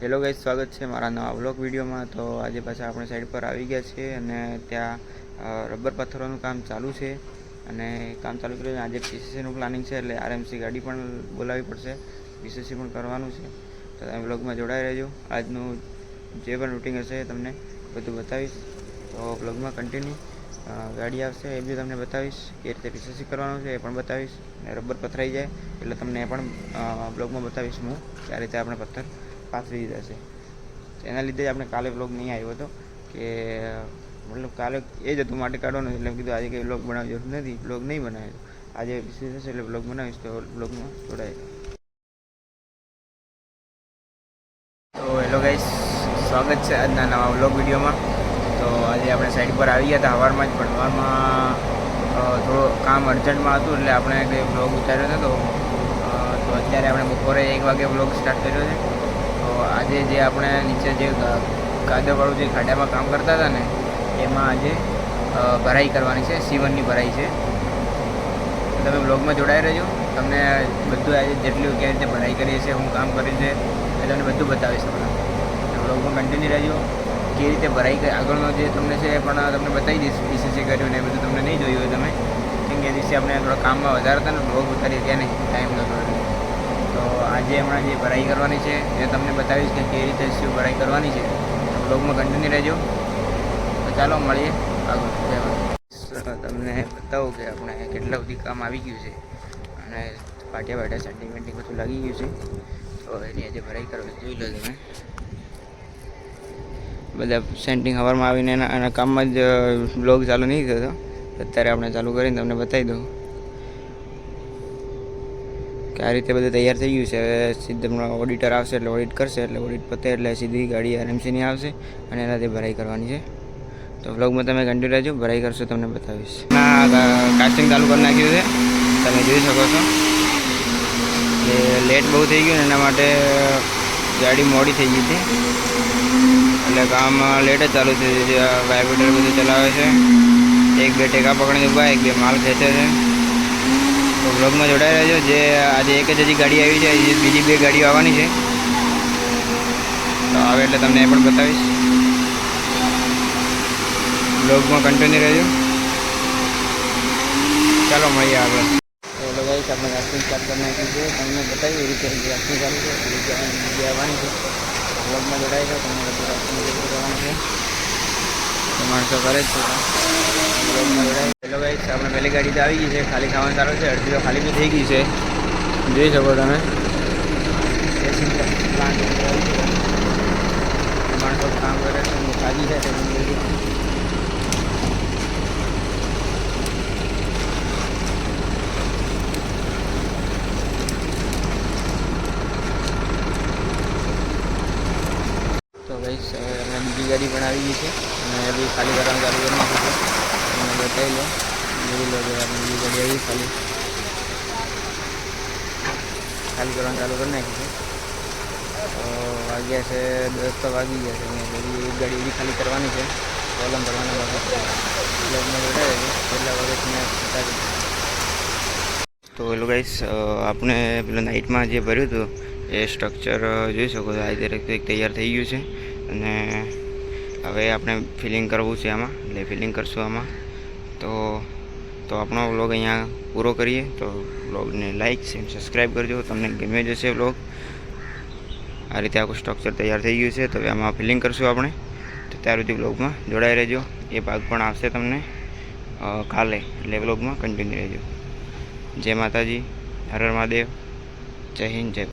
Hello guys સ્વાગત છે મારા નવા વ્લોગ વિડીયોમાં. તો આજે પાછા આપણે સાઈડ પર આવી ગયા છીએ અને ત્યાં રબર પથ્થરોનું કામ ચાલુ છે. અને કામ ચાલુ કર્યું છે. આજે પીસીસીનું પ્લાનિંગ છે એટલે આરએમસી ગાડી પણ બોલાવવી પડશે. પીસીસી પણ કરવાનું છે. તો તમે વ્લોગમાં જોડાઈ રહેજો. આજનું જે પણ રૂટિંગ હશે તમને બધું બતાવીશ. તો વ્લોગમાં કન્ટિન્યુ ગાડી આવશે એ બી તમને બતાવીશ. કે રીતે પીસીસી કરવાનું છે એ પણ બતાવીશ. અને રબર પથરાઈ જાય એટલે તમને એ પણ બ્લોગમાં બતાવીશ હું કે રીતે આપણે પથ્થર પાથરી દીધા છે. એના લીધે જ આપણે કાલે વ્લોગ નહીં આવ્યો હતો કે, મતલબ કાલે એ જ હતું માટે કાઢવાનું, એટલે કીધું આજે કંઈ વ્લોગ બનાવવાની જરૂર નથી વ્લોગ નહીં બનાવ્યો. આજે વિશેષ હશે એટલે વ્લોગ બનાવીશ તો વ્લોગમાં જોડાય તો હેલો ગાઈસ સ્વાગત છે આજના નવા વ્લોગ વિડીયોમાં. તો આજે આપણે સાઈડ પર આવી ગયા હતા સવારમાં જ ભણવામાં થોડું કામ અર્જન્ટમાં હતું એટલે આપણે કંઈ વ્લોગ ઉતાર્યો હતો તો અત્યારે આપણે બપોરે એક વાગે બ્લોગ સ્ટાર્ટ કર્યો છે. આજે જે આપણે નીચે જે કાદવવાળું જે ખાડામાં કામ કરતા હતા ને, એમાં આજે ભરાઈ કરવાની છે સીવનની ભરાઈ છે. તમે બ્લોગમાં જોડાઈ રહેજો. તમને બધું આજે જેટલું કેવી રીતે ભરાઈ કરીએ છીએ, હું કામ કર્યું છે, એ તમને બધું બતાવીશ તમને બ્લોગમાં કન્ટિન્યુ રહેજો. કેવી રીતે ભરાઈ આગળનો જે તમને છે પણ તમને બતાવી દઈશ પીસીસી કર્યું ને એ બધું તમને નહીં જોયું હોય તમે. કેમ કે દિવસે આપણે થોડા કામમાં વધારે હતા ને બ્લોગ ઉતારી ગયા નહીં ટાઈમ નહોતો. આજે હમણાં જે ભરાઈ કરવાની છે, એ તમને બતાવીશ કે કેવી રીતે શું ભરાઈ કરવાની છે. બ્લોગમાં કન્ટિન્યુ રહેજો. તો ચાલો મળીએ આગળ. તમને બતાવું કે આપણે કેટલા બધી કામ આવી ગયું છે. અને પાટિયા પાટિયા સેન્ટિંગ વેન્ટિંગ બધું લાગી ગયું છે. તો એની આજે ભરાઈ કરવા જોઈ લો તમે. બધા સેન્ટિંગ હવારમાં આવીને એના કામમાં જ બ્લોગ ચાલુ નહીં થતો અત્યારે આપણે ચાલુ કરીને તમને બતાવી દઉં. કે આ રીતે બધું તૈયાર થઈ ગયું છે. હવે સીધા ઓડિટર આવશે એટલે ઓડિટ કરશે એટલે ઓડિટ પતે એટલે સીધી ગાડી આરએમસીની આવશે અને એનાથી ભરાઈ કરવાની છે. તો વ્લોગમાં તમે કન્ટિન્યુ રહેજો, ભરાઈ કરશો, તમને બતાવીશ. કાસ્ટિંગ ચાલુ કરી નાખ્યું છે. તમે જોઈ શકો છો. કે લેટ બહુ થઈ ગયું ને, એના માટે ગાડી મોડી થઈ ગઈ હતી. એટલે કામ લેટ જ ચાલુ થયું છે. વાઇબ્રેટર બધું ચલાવે છે. એક બે ટેકા પકડીને ઊભા એક બે માલ ખેંચે છે. તો બ્લોગમાં જોડાઈ રહેજો. જે આજે એક જ હજી ગાડી આવી છે હજી બીજી બે ગાડીઓ આવવાની છે. તો આવે એટલે તમને એ પણ બતાવીશ. બ્લોગમાં કન્ટિન્યુ રહેજો. ચાલો મળીએ આગળ. તો લગાવીશ આપણે રાસ્ટિંગ સ્ટાર્ટ કરી નાખ્યું છે. તમને બતાવી એ રીતે રાસ્ટિંગ ચાલુ છે. બીજી આવવાની છે. બ્લોગમાં જોડાઈ જાઓ તમને બધું રાસ્ટિંગ કરવાનું છે. માણસો કરે જ છે. બ્લોગમાં જોડાઈ હેલો ગાઈસ આપણે પહેલી ગાડી તો આવી ગઈ છે, ખાલી ખાવાનું ચાલુ છે, અડધી તો ખાલી બી થઈ ગઈ છે. જોઈ શકો તમે. પ્લાન્ટ માણસો કામ કરે છે અને ખાલી છે તે પણ જોઈ શકો. તો ગઈશ હવે અમે બીજી ગાડી પણ આવી ગઈ છે, અને એ બી ખાલી કરવાનું ચાલુ કરી નાખ્યું છે. લો જોઈ લો કે આપણી બીજી ગાડી આવી ખાલી કરવાનું ચાલુ કરી નાખ્યું છે તો વાગ્યા છે દસ તો વાગી ગયા છે અને બધી ગાડી એવી ખાલી કરવાની છે કોલમ ભરવાના બાબત બ્લોગમાં જોડાય છે કેટલા વાગે મેં બતાવી તો પેલું ગાઈસ આપણે પેલું નાઇટમાં જે ભર્યું હતું, એ સ્ટ્રક્ચર જોઈ શકો છો, આ રીતે તૈયાર થઈ ગયું છે. અને હવે આપણે ફિલિંગ કરવું છે આમાં, એટલે ફિલિંગ કરશું આમાં. તો તો આપણો વ્લોગ અહીંયા પૂરો કરીએ. તો વ્લોગને લાઇક છે સબસ્ક્રાઈબ કરજો. તમને ગમે જશે વ્લોગ. આ રીતે આખું સ્ટ્રક્ચર તૈયાર થઈ ગયું છે. તો હવે આમાં ફિલિંગ કરશું આપણે. તો ત્યાર સુધી વ્લોગમાં જોડાઈ રહેજો. એ ભાગ પણ આવશે તમને કાલે. એટલે વ્લોગમાં કન્ટિન્યુ રહેજો. જય માતાજી. હર હર મહાદેવ. જય હિન્દ, જય